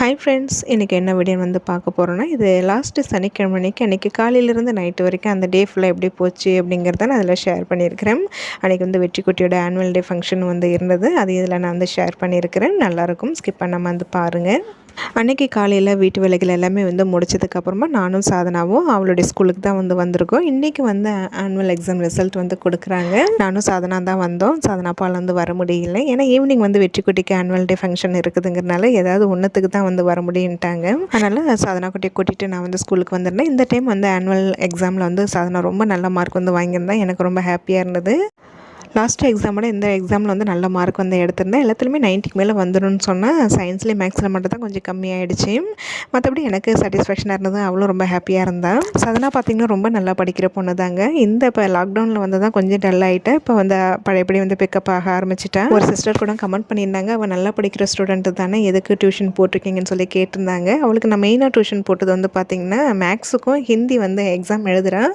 Hi friends இன்றைக்கி என்ன video வந்து பார்க்க போகிறோன்னா இது லாஸ்ட்டு சனிக்கிழமை அன்றைக்கி அன்றைக்கி காலையிலேருந்து நைட்டு வரைக்கும் அந்த டே ஃபுல்லாக எப்படி போச்சு அப்படிங்கிறத நான் அதில் ஷேர் பண்ணியிருக்கிறேன். அன்றைக்கி வந்து வெற்றி குட்டியோட ஆனுவல் டே ஃபங்க்ஷன் வந்து இருந்தது. அது இதில் நான் வந்து ஷேர் பண்ணியிருக்கிறேன். நல்லாயிருக்கும் ஸ்கிப் பண்ணாமல் வந்து பாருங்கள் அன்றைக்கி காலையில் வீட்டு வேலைகள் எல்லாமே வந்து முடிச்சதுக்கப்புறமா நானும் சாதனாவும் அவளுடைய ஸ்கூலுக்கு தான் வந்து வந்திருக்கோம். இன்றைக்கி வந்து ஆனுவல் எக்ஸாம் ரிசல்ட் வந்து கொடுக்குறாங்க. நானும் சாதனா தான் வந்தோம். சாதனா பால் வந்து வர முடியல. ஏன்னா ஈவினிங் வந்து வெற்றி குட்டிக்கு ஆனுவல் டே ஃபங்க்ஷன் இருக்குதுங்கிறனால ஏதாவது ஒன்றுத்துக்கு தான் வந்து வர முடியுன்ட்டாங்க. அதனால் சாதனா குட்டியை கூட்டிகிட்டு நான் வந்து ஸ்கூலுக்கு வந்திருந்தேன். இந்த டைம் வந்து ஆனுவல் எக்ஸாமில் வந்து சாதனா ரொம்ப நல்ல மார்க் வந்து வாங்கியிருந்தேன் எனக்கு ரொம்ப ஹாப்பியாக இருந்தது. லாஸ்ட்டு எக்ஸாமோட இந்த எக்ஸாமில் வந்து நல்ல மார்க் வந்து எடுத்திருந்தேன். எல்லாத்துலேயுமே நைன்ட்டிக்கு மேலே வந்துடும்னு சொன்னால் சயின்ஸ்லேயும் மேக்ஸில் மட்டும் தான் கொஞ்சம் கம்மியாயிடுச்சு. மற்றபடி எனக்கு சாட்டிஸ்ஃபேக்ஷனாக இருந்தது. அவ்வளோ ரொம்ப ஹாப்பியாக இருந்தேன் சதனா பார்த்திங்கன்னா ரொம்ப நல்லா படிக்கிற பொண்ணு தாங்க. இந்த இப்போ லாக்டவுனில் வந்து தான் கொஞ்சம் டல் ஆகிட்டேன் இப்போ வந்து பழையபடி வந்து பிக்கப் ஆக ஆரம்பிச்சிட்டேன். ஒரு சிஸ்டர் கூட கமெண்ட் பண்ணியிருந்தாங்க. அவள் நல்லா படிக்கிற ஸ்டூடெண்ட்டு தானே எதுக்கு டியூஷன் போட்டிருக்கீங்கன்னு சொல்லி கேட்டிருந்தாங்க. அவளுக்கு நான் மெயினாக டியூஷன் போட்டது வந்து பார்த்திங்கன்னா மேக்ஸுக்கும் ஹிந்தி வந்து எக்ஸாம் எழுதுகிறேன்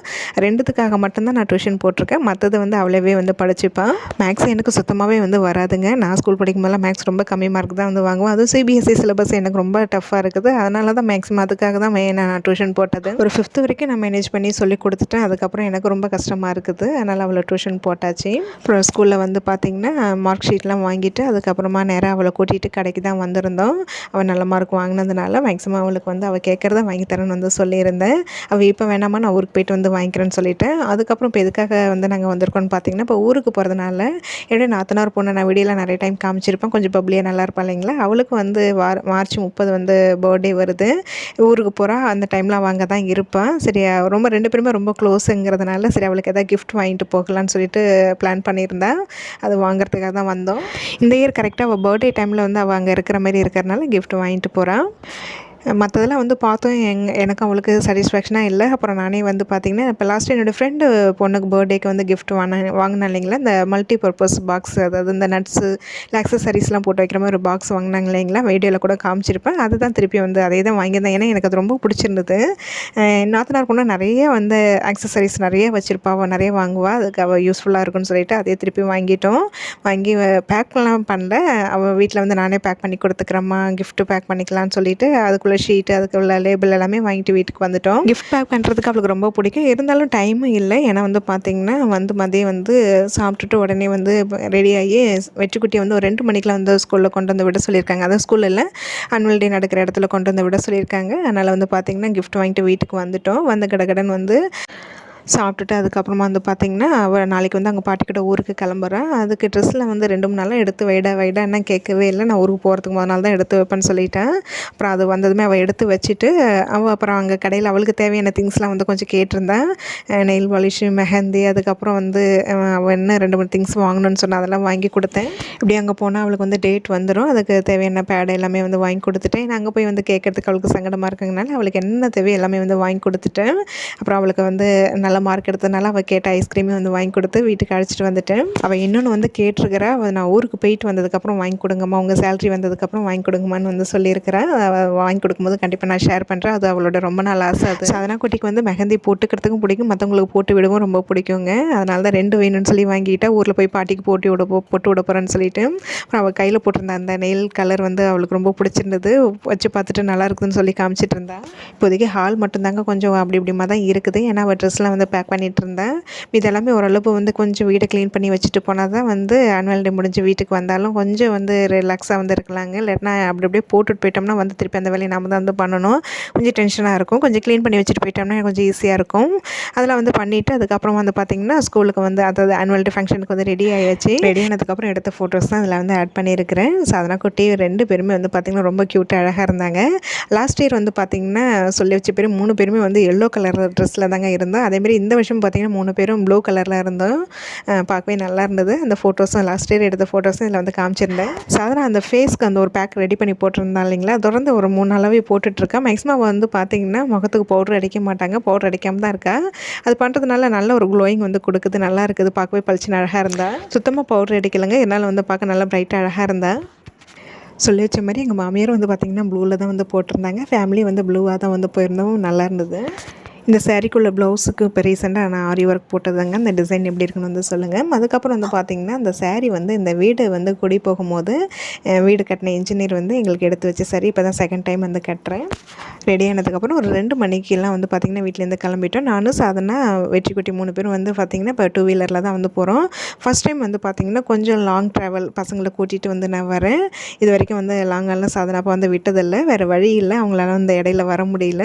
ரெண்டுத்துக்காக மட்டும்தான் நான் டியூஷன் போட்டிருக்கேன். மற்றது வந்து அவ்வளோவே வந்து படிச்சு படிச்சுப்பேன் மேக்ஸ் எனக்கு சுத்தமாகவே வந்து வராதுங்க. நான் ஸ்கூல் படிக்கும் போதெல்லாம் மேக்ஸ் ரொம்ப கம்மி மார்க் தான் வந்து வாங்குவேன். அதுவும் சிபிஎஸ்சி சிலபஸ் எனக்கு ரொம்ப டஃப்பாக இருக்குது. அதனால தான் மேக்ஸிமம் அதுக்காக தான் மெயின் நான் டியூஷன் போட்டது. ஒரு ஃபிஃப்த் வரைக்கும் நான் மேனேஜ் பண்ணி சொல்லி கொடுத்துட்டேன். அதுக்கப்புறம் எனக்கு ரொம்ப கஷ்டமாக இருக்குது. அதனால் அவளை டியூஷன் போட்டாச்சு. அப்புறம் ஸ்கூலில் வந்து பார்த்திங்கன்னா மார்க் ஷீட்லாம் வாங்கிட்டு அதுக்கப்புறமா நேராக அவளை கூட்டிகிட்டு கடைக்கு தான் வந்திருந்தோம். அவள் நல்ல மார்க் வாங்கினதுனால மேக்ஸிமம் அவளுக்கு வந்து அவள் கேட்குறத வாங்கி தரேன்னு வந்து சொல்லியிருந்தேன். அவள் இப்போ வேணாமா நான் ஊருக்கு போயிட்டு வந்து வாங்கிக்கிறேன்னு சொல்லிட்டேன். அதுக்கப்புறம் இப்போ எதுக்காக வந்து நாங்கள் வந்திருக்கோம்னு பார்த்தீங்கன்னா இப்போ ஊருக்கு போகிறதுனால என்னுடைய நாத்தனார் பொண்ணை நான் வீடியோவில் நிறைய டைம் காமிச்சிருப்பேன். கொஞ்சம் பப்ளியாக நல்லா இருப்பா இல்லைங்களா? அவளுக்கு வந்து வார மார்ச் முப்பது வந்து பர்த்டே வருது. ஊருக்கு போகிறா அந்த டைமில் அவங்க தான் இருப்பான் சரி ரொம்ப ரெண்டு பேருமே ரொம்ப க்ளோஸுங்கிறதுனால சரி அவளுக்கு எதாவது கிஃப்ட் வாங்கிட்டு போகலான்னு சொல்லிட்டு பிளான் பண்ணியிருந்தேன் அது வாங்குறதுக்காக தான் வந்தோம். இந்த இயர் கரெக்டாக அவள் பர்த்டே டைமில் வந்து அவள் அங்கே இருக்கிற மாதிரி இருக்கிறனால கிஃப்ட் வாங்கிட்டு போகிறான் மற்றதெல்லாம் வந்து பார்த்தோம். எங் எனக்கு அவளுக்கு சாட்டிஸ்ஃபேக்ஷனாக இல்லை. அப்புறம் நானே வந்து பார்த்திங்கன்னா இப்போ லாஸ்ட் என்னோடய ஃப்ரெண்டு பொண்ணுக்கு பர்த்டேக்கு வந்து கிஃப்ட் வாங்கின வாங்கினேன் இல்லைங்களா? இந்த மல்டி பர்பஸ் பாக்ஸ் அதாவது இந்த நட்ஸு இல்லை அக்சசரிஸ்லாம் போட்டு வைக்கிற மாதிரி ஒரு பாக்ஸ் வாங்கினாங்க இல்லைங்களா? வீடியோவில் கூட காமிச்சிருப்பேன். அதுதான் திருப்பி வந்து அதே தான் வாங்கியிருந்தேன். ஏன்னா எனக்கு அது ரொம்ப பிடிச்சிருந்தது. நாத்தனார் பொண்ணு நிறைய வந்து அக்சசரிஸ் நிறைய வச்சுருப்பா. அவள் நிறைய வாங்குவா. அதுக்கு அவள் யூஸ்ஃபுல்லாக இருக்குன்னு சொல்லிட்டு அதே திருப்பி வாங்கிட்டோம். வாங்கி பேக்லாம் பண்ணல. அவள் வீட்டில் வந்து நானே பேக் பண்ணி கொடுத்துக்கிறேம்மா. கிஃப்ட்டு பேக் பண்ணிக்கலாம்னு சொல்லிட்டு அதுக்குள்ளே ஷீட்டு அதுக்கு உள்ள லேபிள் எல்லாமே வாங்கிட்டு வீட்டுக்கு வந்துட்டோம். கிஃப்ட் பேக் பண்ணுறதுக்கு அவளுக்கு ரொம்ப பிடிக்கும். இருந்தாலும் டைமும் இல்லை. ஏன்னா வந்து பார்த்திங்கன்னா வந்து மதியம் வந்து சாப்பிட்டுட்டு உடனே வந்து ரெடியாகி வெற்றிக்குட்டியை வந்து ஒரு ரெண்டு மணிக்கெலாம் வந்து ஸ்கூலில் கொண்டு வந்து விட சொல்லியிருக்காங்க. அதான் ஸ்கூலில் ஆனுவல் டே நடக்கிற இடத்துல கொண்டு வந்து விட சொல்லியிருக்காங்க. அதனால் வந்து பார்த்திங்கன்னா கிஃப்ட் வாங்கிட்டு வீட்டுக்கு வந்துட்டோம். வந்து கடகடன் வந்து சாப்பிட்டுட்டு அதுக்கப்புறமா வந்து பார்த்திங்கன்னா அவள் நாளைக்கு வந்து அங்கே பாட்டிக்கிட்ட ஊருக்கு கிளம்புறேன் அதுக்கு ட்ரெஸ்ஸில் வந்து ரெண்டு மூணு நாளாக எடுத்து வைடா வைடா என்ன கேட்கவே இல்லை. நான் ஊருக்கு போகிறதுக்கு முதல் நாள் தான் எடுத்து வைப்பேன்னு சொல்லிட்டேன். அப்புறம் அது வந்ததுமே அவள் எடுத்து வச்சுட்டு அவள் அப்புறம் அங்கே கடையில் அவளுக்கு தேவையான திங்ஸ்லாம் வந்து கொஞ்சம் கேட்டிருந்தேன் நெயில் பாலிஷு மெஹந்தி அதுக்கப்புறம் வந்து அவள் என்ன ரெண்டு மூணு திங்ஸ் வாங்கணும்னு சொன்னால் அதெல்லாம் வாங்கி கொடுத்தேன். இப்படி அங்கே போனால் அவளுக்கு வந்து டேட் வந்துடும் அதுக்கு தேவையான பேடு எல்லாமே வந்து வாங்கி கொடுத்துட்டேன். நான் அங்கே போய் வந்து கேட்குறதுக்கு அவளுக்கு சங்கடமாக இருக்குங்கனால அவளுக்கு என்ன தேவையோ எல்லாமே வந்து வாங்கி கொடுத்துட்டேன். அப்புறம் அவளுக்கு வந்து நல்ல மார்க் எடுத்ததுனால அவள் கேட்ட ஐஸ்கிரீமே வந்து வாங்கி கொடுத்து வீட்டுக்கு அழைச்சிட்டு வந்துட்டேன். அவள் இன்னொன்று வந்து கேட்டிருக்கிறா அவள் நான் ஊருக்கு போயிட்டு வந்ததுக்கப்புறம் வாங்கி கொடுங்கம்மா உங்கள் சேலரி வந்ததுக்கப்புறம் வாங்கி கொடுங்கம்மான்னு வந்து சொல்லியிருக்கிறேன் அவள் வாங்கி கொடுக்கும்போது கண்டிப்பாக நான் ஷேர் பண்ணுறேன் அது அவளோட ரொம்ப நாள் ஆசை அது. அதனால் குட்டிக்கு வந்து மெஹந்தி போட்டுக்கிறதுக்கும் பிடிக்கும் மற்றவங்களுக்கு போட்டு விடவும் ரொம்ப பிடிக்குங்க. அதனால தான் ரெண்டு வேணும்னு சொல்லி வாங்கிட்டா ஊரில் போய் பாட்டிக்கு போட்டு விட போட்டு விட போகிறேன்னு சொல்லிட்டு. அப்புறம் அவள் கையில் போட்டிருந்த அந்த நெயில் கலர் வந்து அவளுக்கு ரொம்ப பிடிச்சிருந்தது. வச்சு பார்த்துட்டு நல்லா இருக்குதுன்னு சொல்லி காமிச்சிட்டு இருந்தா. இப்போதைக்கு ஹால் மட்டும்தாங்க கொஞ்சம் அப்படி இப்படிமா தான் இருக்குது. ஏன்னா அவள் ட்ரெஸ்லாம் வந்து பேக் பண்ணிகிட்டு இருந்தேன் இதெல்லாமே ஓரளவு வந்து கொஞ்சம் வீடை க்ளீன் பண்ணி வச்சுட்டு போனால் தான் வந்து ஆனுவல் டே முடிஞ்சு வீட்டுக்கு வந்தாலும் கொஞ்சம் வந்து ரிலாக்ஸாக வந்து இருக்கலாங்க. இல்லைன்னா அப்படி அப்படியே போட்டுட்டு போயிட்டோம்னா வந்து திருப்பி அந்த வேலையை நம்ம தான் வந்து பண்ணணும். கொஞ்சம் டென்ஷனாக இருக்கும். கொஞ்சம் க்ளீன் பண்ணி வச்சுட்டு போயிட்டோம்னா கொஞ்சம் ஈஸியாக இருக்கும். அதெல்லாம் வந்து பண்ணிவிட்டு அதுக்கப்புறம் வந்து பார்த்திங்கன்னா ஸ்கூலுக்கு வந்து அதாவது ஆனுவல் டே ஃபங்க்ஷனுக்கு வந்து ரெடி ஆகிடுச்சு ரெடி ஆனதுக்கப்புறம் எடுத்த ஃபோட்டோஸ் தான் அதில் வந்து ஆட் பண்ணியிருக்கிறேன். சாதனா குட்டி ரெண்டு பேருமே வந்து பார்த்திங்கன்னா ரொம்ப க்யூட்டாக அழகாக இருந்தாங்க. லாஸ்ட் இயர் வந்து பார்த்திங்கன்னா சொல்லி வச்ச பேர் மூணு பேருமே வந்து எல்லோ கலர் ட்ரெஸ்ஸில் தாங்க இருந்தோம். அதேமாரி இந்த வருஷம் பார்த்திங்கன்னா மூணு பேரும் ப்ளூ கலரில் இருந்தோம். பார்க்கவே நல்லா இருந்தது. அந்த ஃபோட்டோஸும் லாஸ்ட் இயர் எடுத்த ஃபோட்டோஸும் இதில் வந்து காமிச்சிருந்தேன். சாதாரண அந்த ஃபேஸ்க்கு அந்த ஒரு பேக் ரெடி பண்ணி போட்டிருந்தா இல்லைங்களா? தொடர்ந்து ஒரு மூணு நாளாகவே போட்டுட்ருக்கேன் மேக்ஸிமம் வந்து பார்த்திங்கன்னா முகத்துக்கு பவுடர் அடிக்க மாட்டாங்க. பவுடர் அடிக்காமல் தான் இருக்கா. அது பண்ணுறதுனால நல்ல ஒரு க்ளோயிங் வந்து கொடுக்குது. நல்லா இருக்குது. பார்க்கவே பளிச்சுன்னு அழகாக இருந்தால் சுத்தமாக பவுடர் அடிக்கலைங்க. என்னால் வந்து பார்க்க நல்லா ப்ரைட்டாக அழகாக இருந்தால் சொல்லி வச்ச மாதிரி எங்கள் மாமியாரும் வந்து பார்த்திங்கன்னா ப்ளூவில் தான் வந்து போட்டிருந்தாங்க. ஃபேமிலி வந்து ப்ளூவாக தான் வந்து போயிருந்தோம். நல்லா இருந்தது. இந்த சாரீக்குள்ள ப்ளவுஸுக்கு இப்போ ரீசெண்டாக நான் ஆரி ஒர்க் போட்டதுங்க. அந்த டிசைன் எப்படி இருக்குன்னு வந்து சொல்லுங்கள் அதுக்கப்புறம் வந்து பார்த்திங்கன்னா அந்த சேரீ வந்து இந்த வீடு வந்து குடி போகும்போது வீடு கட்டின இன்ஜினியர் வந்து எங்களுக்கு எடுத்து வச்சு சரி இப்போ தான் செகண்ட் டைம் வந்து கட்டுறேன். ரெடி ஆனதுக்கப்புறம் ஒரு ரெண்டு மணிக்கெல்லாம் வந்து பார்த்திங்கன்னா வீட்டிலேருந்து கிளம்பிட்டோம். நானும் சாதனா வெற்றி குட்டி மூணு பேரும் வந்து பார்த்திங்கன்னா இப்போ டூ வீலரில் தான் வந்து போகிறோம் ஃபஸ்ட் டைம் வந்து பார்த்திங்கன்னா கொஞ்சம் லாங் ட்ராவல் பசங்களை கூட்டிகிட்டு வந்து நான் வரேன். இது வரைக்கும் வந்து லாங்கெல்லாம் சாதனை அப்போ வந்து விட்டதில்லை. வேறு வழி இல்லை. அவங்களால வந்து இடையில வர முடியல.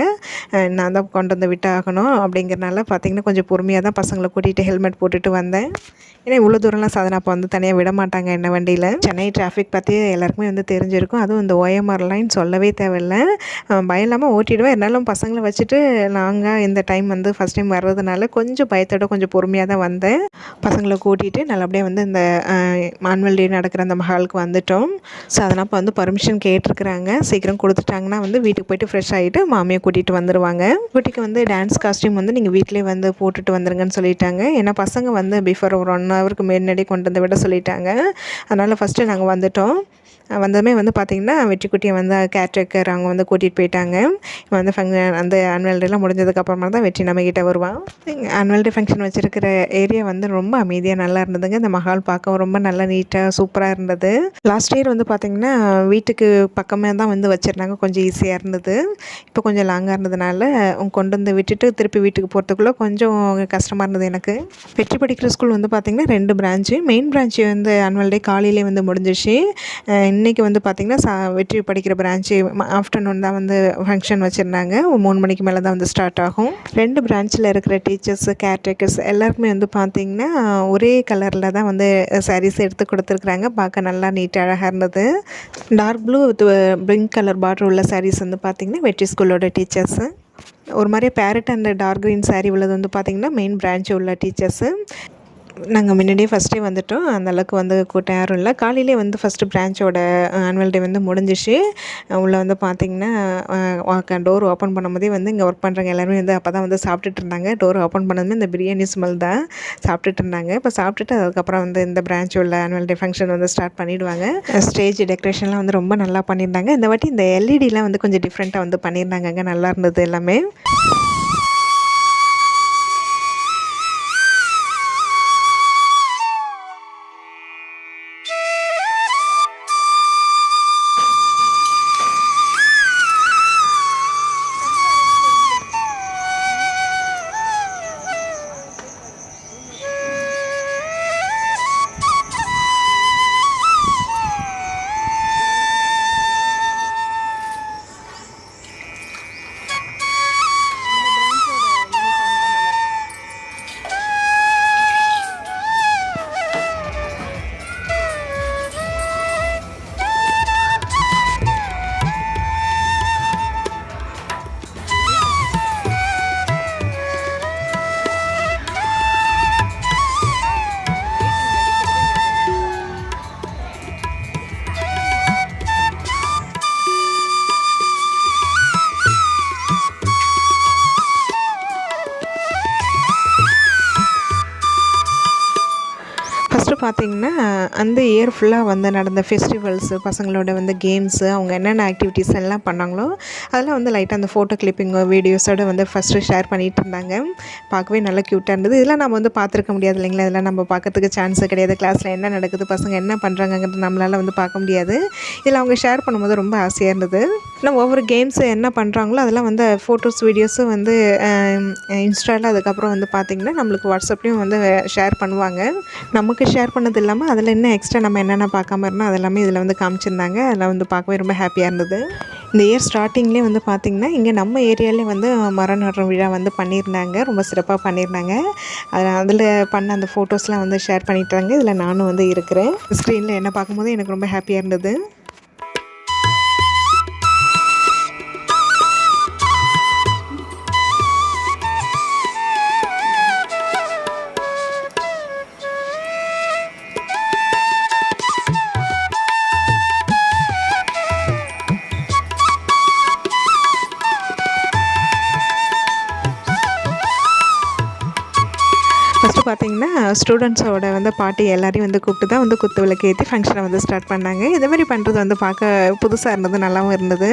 நான் தான் கொண்டு வந்து ஆகணும் அப்படிங்கிறனால பார்த்திங்கன்னா கொஞ்சம் பொறுமையாக தான் பசங்களை கூட்டிகிட்டு ஹெல்மெட் போட்டுட்டு வந்தேன். ஏன்னா இவ்வளோ தூரம்லாம் சாதனை அப்போ வந்து தனியாக விட மாட்டாங்க என்ன வண்டியில். சென்னை டிராஃபிக் பற்றி எல்லாருக்குமே வந்து தெரிஞ்சிருக்கும். அதுவும் இந்த ஓஎம்ஆர் லைன் சொல்லவே தேவையில்லை. பயம் இல்லாமல் ஓட்டிடுவேன். இருந்தாலும் பசங்களை வச்சுட்டு நாங்கள் இந்த டைம் வந்து ஃபஸ்ட் டைம் வர்றதுனால கொஞ்சம் பயத்தோட கொஞ்சம் பொறுமையாக தான் வந்தேன். பசங்களை கூட்டிகிட்டு நல்லபடியாக வந்து இந்த மான்வல் டே நடக்கிற அந்த மஹாலுக்கு வந்துட்டோம். ஸோ அதனால் இப்போ வந்து பர்மிஷன் கேட்டிருக்கிறாங்க. சீக்கிரம் கொடுத்துட்டாங்கன்னா வந்து வீட்டுக்கு போயிட்டு ஃப்ரெஷ் ஆகிட்டு மாமியை கூட்டிகிட்டு வந்துடுவாங்க குட்டிக்கு வந்து டான்ஸ் காஸ்டியூம் வந்து நீங்கள் வீட்டிலே வந்து போட்டுட்டு வந்துருங்கன்னு சொல்லிட்டாங்க. ஏன்னா பசங்க வந்து பிஃபோர் ஒரு ஒன் ஹவருக்கு முன்னாடி கொண்டு வந்து விட சொல்லிட்டாங்க. அதனால் ஃபஸ்ட்டு நாங்கள் வந்துட்டோம். வந்ததுமே வந்து பார்த்திங்கன்னா வெற்றி குட்டியை வந்து கேர்டேக்கர் அவங்க வந்து கூட்டிகிட்டு போயிட்டாங்க. வந்து ஃபங்க்ஷன் அந்த ஆனுவல் டேலாம் முடிஞ்சதுக்கப்புறமா தான் வெற்றி நம்மக்கிட்ட வருவான் ஆனுவல் டே ஃபங்க்ஷன் வச்சுருக்கிற ஏரியா வந்து ரொம்ப அமைதியாக நல்லா இருந்ததுங்க. இந்த மஹால் பார்க்கவும் ரொம்ப நல்லா நீட்டாக சூப்பராக இருந்தது. லாஸ்ட் இயர் வந்து பார்த்திங்கன்னா வீட்டுக்கு பக்கமே தான் வந்து வச்சுருந்தாங்க. கொஞ்சம் ஈஸியாக இருந்தது. இப்போ கொஞ்சம் லாங்காக இருந்ததுனால கொண்டு வந்து விட்டுட்டு திருப்பி வீட்டுக்கு போகிறதுக்குள்ளே கொஞ்சம் கஷ்டமாக இருந்தது எனக்கு. வெற்றி படிக்கிற ஸ்கூல் வந்து பார்த்திங்கன்னா ரெண்டு பிரான்ச்சு மெயின் பிரான்ச்சு வந்து ஆனுவல் டே காலையிலே வந்து முடிஞ்சிச்சு இன்றைக்கி இன்னைக்கு வந்து பார்த்திங்கன்னா சா வெற்றி படிக்கிற பிரான்ச்சு ஆஃப்டர்நூன் தான் வந்து ஃபங்க்ஷன் வச்சுருந்தாங்க. மூணு மணிக்கு மேலே தான் வந்து ஸ்டார்ட் ஆகும். ரெண்டு பிரான்ச்சில் இருக்கிற டீச்சர்ஸ் கேர்டேக்கர்ஸ் எல்லாருக்குமே வந்து பார்த்திங்கன்னா ஒரே கலரில் தான் வந்து சாரீஸ் எடுத்து கொடுத்துருக்குறாங்க. பார்க்க நல்லா நீட்டாக அழகாக இருந்தது. Dark blue with pink colour border உள்ள சாரீஸ் வந்து பார்த்திங்கன்னா வெற்றி ஸ்கூலோட டீச்சர்ஸு ஒரு மாதிரி parrot and dark green saree உள்ளது வந்து பார்த்திங்கன்னா மெயின் பிரான்ச் உள்ள டீச்சர்ஸு நாங்கள் முன்னாடியே ஃபஸ்ட்டே வந்துட்டோம். அந்த அளவுக்கு வந்து கூட்டம் யாரும் இல்லை. காலையிலே வந்து ஃபஸ்ட்டு பிரான்ச்சோட ஆனுவல் டே வந்து முடிஞ்சிச்சு. உள்ளே வந்து பார்த்திங்கன்னா டோர் ஓப்பன் பண்ணும்போதே வந்து இங்கே ஒர்க் பண்ணுறவங்க எல்லாருமே வந்து அப்போ தான் வந்து சாப்பிட்டுட்டு இருந்தாங்க. டோர் ஓப்பன் பண்ணதுமே இந்த பிரியாணி ஸ்மெல் தான். சாப்பிட்டுட்டு இருந்தாங்க. இப்போ சாப்பிட்டுட்டு அதுக்கப்புறம் வந்து இந்த பிரான்ச் உள்ள ஆனுவல் டே ஃபங்க்ஷன் வந்து ஸ்டார்ட் பண்ணிவிடுவாங்க ஸ்டேஜ் டெக்கரேஷன்லாம் வந்து ரொம்ப நல்லா பண்ணியிருந்தாங்க. இந்த வாட்டி இந்த எல்இடிலாம் வந்து கொஞ்சம் டிஃப்ரெண்ட்டாக வந்து பண்ணியிருந்தாங்க அங்கே நல்லா இருந்தது எல்லாமே. பார்த்தீங்கன்னா அந்த இயர் ஃபுல்லாக வந்து நடந்த ஃபெஸ்டிவல்ஸு பசங்களோட வந்து கேம்ஸு அவங்க என்னென்ன ஆக்டிவிட்டீஸ் எல்லாம் பண்ணாங்களோ அதெல்லாம் வந்து லைட்டாக அந்த ஃபோட்டோ கிளிப்பிங்கோ வீடியோஸோட வந்து ஃபஸ்ட்டு ஷேர் பண்ணிகிட்டு இருந்தாங்க. பார்க்கவே நல்லா க்யூட்டாக இருந்தது. இதெல்லாம் நம்ம வந்து பார்த்துருக்க முடியாது இல்லைங்களா? இதெல்லாம் நம்ம பார்க்கறதுக்கு சான்ஸு கிடையாது. கிளாஸில் என்ன நடக்குது பசங்க என்ன பண்ணுறாங்கங்கிறது நம்மளால் வந்து பார்க்க முடியாது. இதில் அவங்க ஷேர் பண்ணும்போது ரொம்ப ஆசையாக இருந்தது. ஆனால் ஒவ்வொரு கேம்ஸு என்ன பண்ணுறாங்களோ அதெல்லாம் வந்து ஃபோட்டோஸ் வீடியோஸும் வந்து இன்ஸ்டாவில் அதுக்கப்புறம் வந்து பார்த்திங்கன்னா நம்மளுக்கு வாட்ஸ்அப்லேயும் வந்து ஷேர் பண்ணுவாங்க. நமக்கு ஷேர் பண்ணது இல்லாமல் அதில் என்ன எக்ஸ்ட்ரா நம்ம என்னென்ன பார்க்காம இருந்தோம் அதெல்லாமே இதில் வந்து காமிச்சிருந்தாங்க. அதில் வந்து பார்க்கவே ரொம்ப ஹாப்பியாக இருந்தது. இந்த இயர் ஸ்டார்டிங்லேயே வந்து பார்த்திங்கன்னா இங்கே நம்ம ஏரியாலே வந்து மரம் நடுற விழா வந்து பண்ணியிருந்தாங்க. ரொம்ப சிறப்பாக பண்ணியிருந்தாங்க. அதில் அதில் பண்ண அந்த ஃபோட்டோஸ்லாம் வந்து ஷேர் பண்ணிட்டாங்க. இதில் நானும் வந்து இருக்கிறேன். ஸ்க்ரீனில் என்ன பார்க்கும்போது எனக்கு ரொம்ப ஹாப்பியாக இருந்தது. பார்த்தீங்கன்னா ஸ்டூடெண்ட்ஸோட வந்து பாட்டி எல்லாரையும் வந்து கூப்பிட்டு தான் வந்து குத்து விளக்கு ஏற்றி ஃபங்க்ஷனை வந்து ஸ்டார்ட் பண்ணாங்க. இதே மாதிரி பண்ணுறது வந்து பார்க்க புதுசாக இருந்தது நல்லாவும் இருந்தது.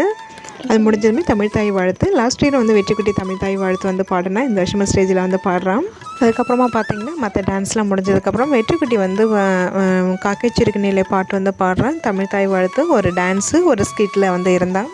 அது முடிஞ்சதுமே தமிழ் தாய் வாழ்த்து. லாஸ்ட் இயர் வந்து வெற்றிக்குட்டி தமிழ் தாய் வாழ்த்து வந்து பாடினா இந்த வருஷமா ஸ்டேஜில் வந்து பாடுறான். அதுக்கப்புறமா பார்த்தீங்கன்னா மற்ற டான்ஸ்லாம் முடிஞ்சதுக்கப்புறம் வெற்றிக்குட்டி வந்து காக்கைச்சிருக்கு நிலை பாட்டு வந்து பாடுறான். தமிழ் தாய் வாழ்த்து. ஒரு டான்ஸு ஒரு ஸ்கிட்டில் வந்து இருந்தான்.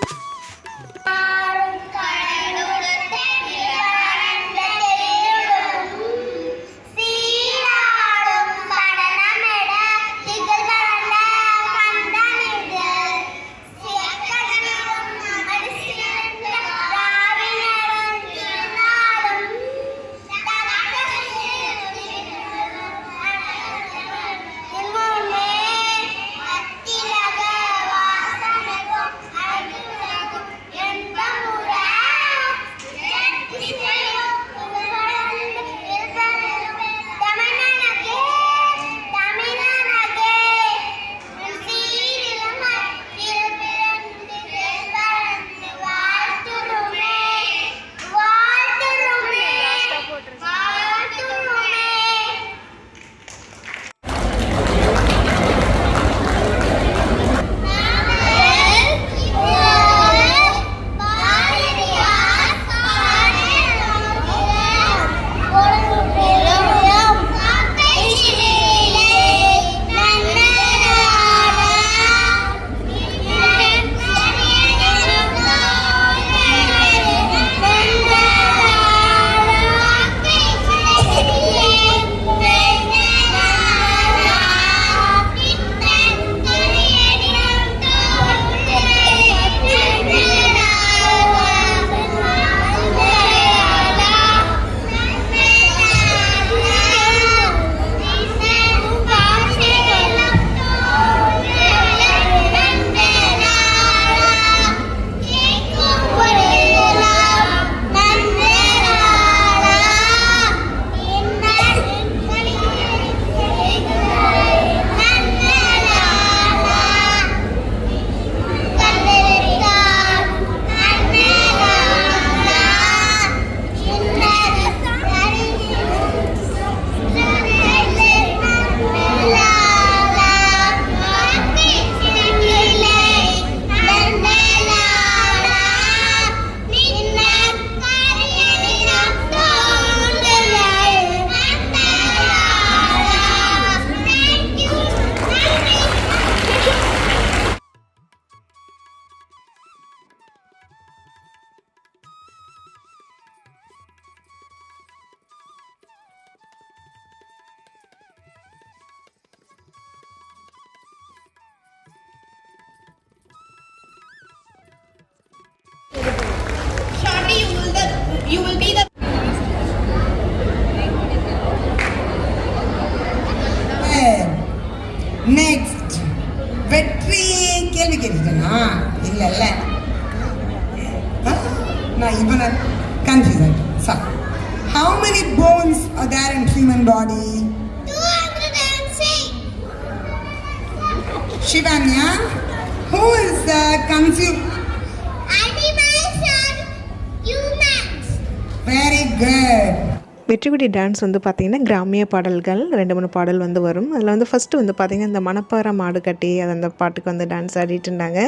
வெற்றிக்குட்டி டான்ஸ் வந்து பார்த்திங்கன்னா கிராமிய பாடல்கள் ரெண்டு மூணு பாடல் வந்து வரும். அதில் வந்து ஃபஸ்ட்டு வந்து பார்த்திங்கன்னா இந்த மணப்பாறை மாடு கட்டி அது அந்த பாட்டுக்கு வந்து டான்ஸ் ஆடிட்டு இருந்தாங்க.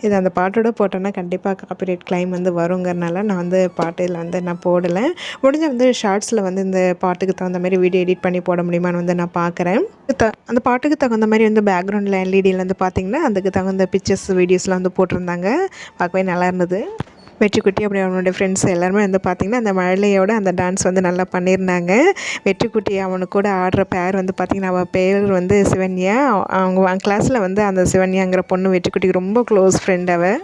இது அந்த பாட்டோட போட்டோன்னா கண்டிப்பாக காப்பிரைட் கிளைம் வந்து வருங்கிறனால நான் வந்து பாட்டு இதில் வந்து நான் போடலை. முடிஞ்ச வந்து ஷார்ட்ஸில் வந்து இந்த பாட்டுக்கு தகுந்த மாதிரி வீடியோ எடிட் பண்ணி போட முடியுமான்னு வந்து நான் பார்க்குறேன் த- அந்த பாட்டுக்கு தகுந்த மாதிரி வந்து பேக்ரவுண்டில் எல்இடியில் வந்து பார்த்திங்கன்னா அதுக்கு தகுந்த பிக்சர்ஸ் வீடியோஸ்லாம் வந்து போட்டிருந்தாங்க. பார்க்கவே நல்லா இருந்தது. வெற்றிக்குட்டி அப்படி அவனுடைய ஃப்ரெண்ட்ஸ் எல்லாருமே வந்து பார்த்திங்கன்னா அந்த மழையோட அந்த டான்ஸ் வந்து நல்லா பண்ணியிருந்தாங்க வெற்றிக்குட்டி அவனுக்கு கூட ஆடுற பேர் வந்து பார்த்திங்கன்னா அவள் பேர் வந்து சிவன்யா. அவங்க கிளாஸில் வந்து அந்த சிவன்யாங்கிற பொண்ணு வெற்றிக்குட்டிக்கு ரொம்ப க்ளோஸ் ஃப்ரெண்ட் அவள்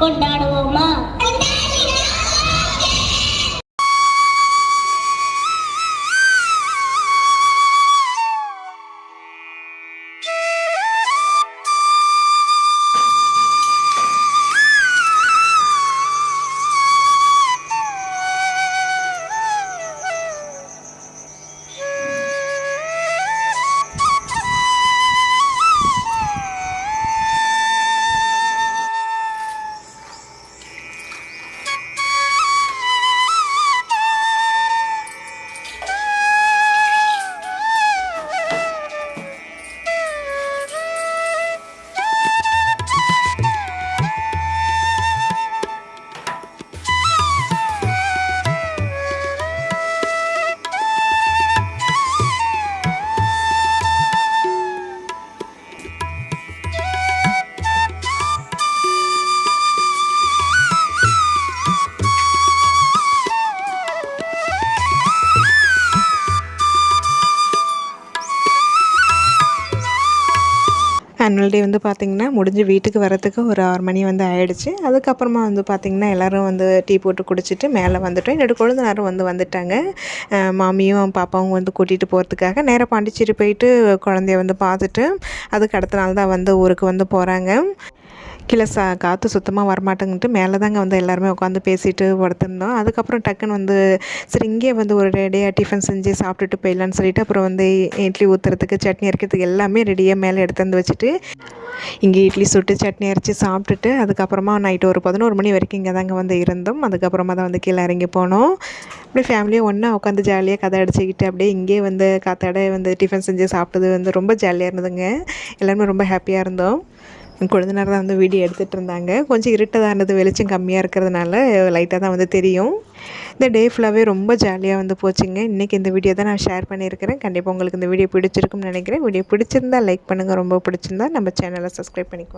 கொண்டாடுவோமா? ஆனுவல் டே வந்து பார்த்திங்கன்னா முடிஞ்சு வீட்டுக்கு வரத்துக்கு ஒரு ஆறு மணி வந்து ஆயிடுச்சு. அதுக்கப்புறமா வந்து பார்த்திங்கன்னா எல்லோரும் வந்து டீ போட்டு குடிச்சிட்டு மேலே வந்துட்டோம். என்னோட கொழுந்தனாரும் வந்து வந்துட்டாங்க. மாமியும் பாப்பாவும் வந்து கூட்டிகிட்டு போகிறதுக்காக நேராக பாண்டிச்சேரி போயிட்டு குழந்தைய வந்து பார்த்துட்டு அதுக்கு அடுத்த நாள் தான் வந்து ஊருக்கு வந்து போகிறாங்க கீழே சா காற்று சுத்தமாக வரமாட்டேங்கிட்டு மேலே தாங்க வந்து எல்லாருமே உட்காந்து பேசிட்டு படுத்திருந்தோம். அதுக்கப்புறம் டக்குன்னு வந்து சரி இங்கேயே வந்து ஒரு ரெடியாக டிஃபன் செஞ்சு சாப்பிட்டுட்டு போயிடலான்னு சொல்லிட்டு அப்புறம் வந்து இட்லி ஊற்றுறதுக்கு சட்னி அரைக்கிறதுக்கு எல்லாமே ரெடியாக மேலே எடுத்து வந்து வச்சுட்டு இங்கே இட்லி சுட்டு சட்னி அரைச்சி சாப்பிட்டுட்டு அதுக்கப்புறமா நைட்டு ஒரு பதினோரு மணி வரைக்கும் இங்கே தாங்க வந்து இருந்தோம். அதுக்கப்புறமா தான் வந்து கீழே இறங்கி போனோம். அப்படியே ஃபேமிலியாக ஒன்றா உட்காந்து ஜாலியாக கதை அடிச்சுக்கிட்டு அப்படியே இங்கேயே வந்து காத்தாட வந்து டிஃபன் செஞ்சு சாப்பிட்டது வந்து ரொம்ப ஜாலியாக இருந்ததுங்க. எல்லாருமே ரொம்ப ஹாப்பியாக இருந்தோம். என் கொழுந்தனார் தான் வந்து வீடியோ எடுத்துகிட்டு இருந்தாங்க. கொஞ்சம் இருட்டதாக இருந்தது வெளிச்சம் கம்மியாக இருக்கிறதுனால லைட்டாக தான் வந்து தெரியும். இந்த டே ஃபுல்லாகவே ரொம்ப ஜாலியாக வந்து போச்சுங்க. இன்றைக்கி இந்த வீடியோ தான் நான் ஷேர் பண்ணியிருக்கிறேன். கண்டிப்பாக உங்களுக்கு இந்த வீடியோ பிடிச்சிருக்கும்னு நினைக்கிறேன். வீடியோ பிடிச்சிருந்தா லைக் பண்ணுங்கள் ரொம்ப பிடிச்சிருந்தா நம்ம சேனலை சப்ஸ்கிரைப் பண்ணிக்கோங்க.